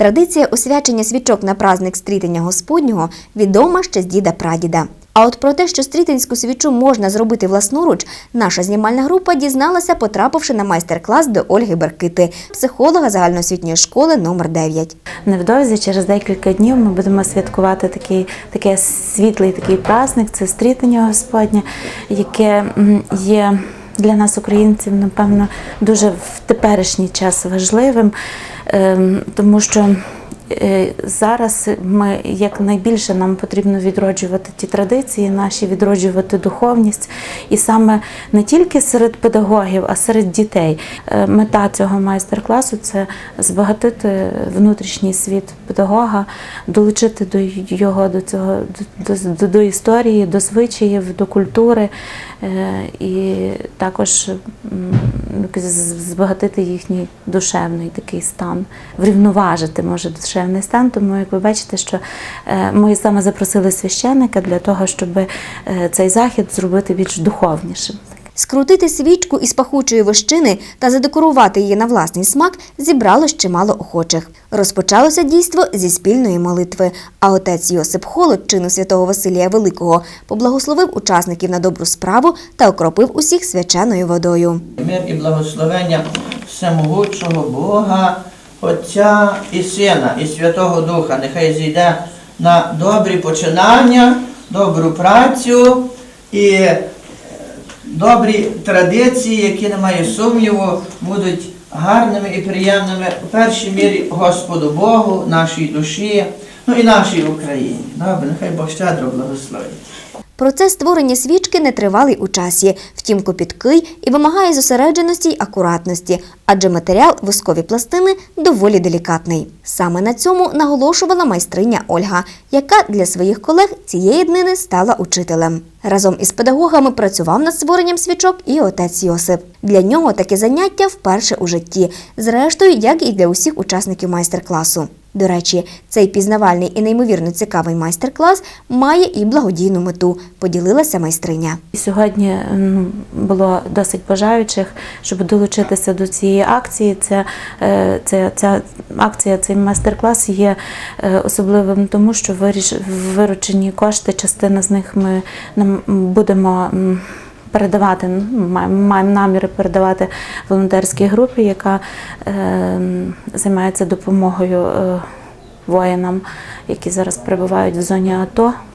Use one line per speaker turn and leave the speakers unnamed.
Традиція освячення свічок на праздник стрітення Господнього відома ще з діда прадіда. А от про те, що стрітинську свічу можна зробити власноруч, наша знімальна група дізналася, потрапивши на майстер-клас до Ольги Беркити, психолога загальноосвітньої школи номер 9.
Невдовзі, через декілька днів, ми будемо святкувати такий, такий світлий такий праздник, це стрітення Господнє, яке є для нас, українців, напевно, дуже в теперішній час важливим, ем, тому що зараз ми як найбільше нам потрібно відроджувати ті традиції, наші відроджувати духовність, і саме не тільки серед педагогів, а серед дітей. Е, Мета цього майстер-класу це збагатити внутрішній світ педагога, долучити до його до цього до, до, до історії, до звичаїв, до культури е, і також збагатити їхній душевний такий стан, врівноважити може душевний стан. Тому, як ви бачите, що е, ми саме запросили священника для того, щоб е, цей захід зробити більш духовнішим.
Скрутити свічку із пахучої вощини та задекорувати її на власний смак зібралось чимало охочих. Розпочалося дійство зі спільної молитви, а отець Йосип Холод, чину святого Василія Великого, поблагословив учасників на добру справу та окропив усіх свяченою водою.
Мир і благословення всемогучого Бога, Отця і Сина, і Святого Духа. Нехай зійде на добрі починання, добру працю і добрі традиції, які немає сумніву, будуть гарними і приємними в першій мірі Господу Богу, нашій душі, ну і нашій Україні. Добре, нехай Бог щедро благословить.
Процес створення свічки не тривалий у часі, втім копіткий і вимагає зосередженості й акуратності, адже матеріал воскові пластини доволі делікатний. Саме на цьому наголошувала майстриня Ольга, яка для своїх колег цієї днини стала учителем. Разом із педагогами працював над створенням свічок і отець Йосип. Для нього таке заняття вперше у житті, зрештою, як і для усіх учасників майстер-класу. До речі, цей пізнавальний і неймовірно цікавий майстер-клас має і благодійну мету, поділилася майстриня.
Сьогодні було досить бажаючих, щоб долучитися до цієї акції. Це, е, це, ця акція, цей майстер-клас є е, особливим, тому що виріш, виручені кошти, частина з них ми нам будемо. Передавати маємо маємо наміри передавати волонтерській групі, яка е, займається допомогою е, воїнам, які зараз перебувають в зоні АТО.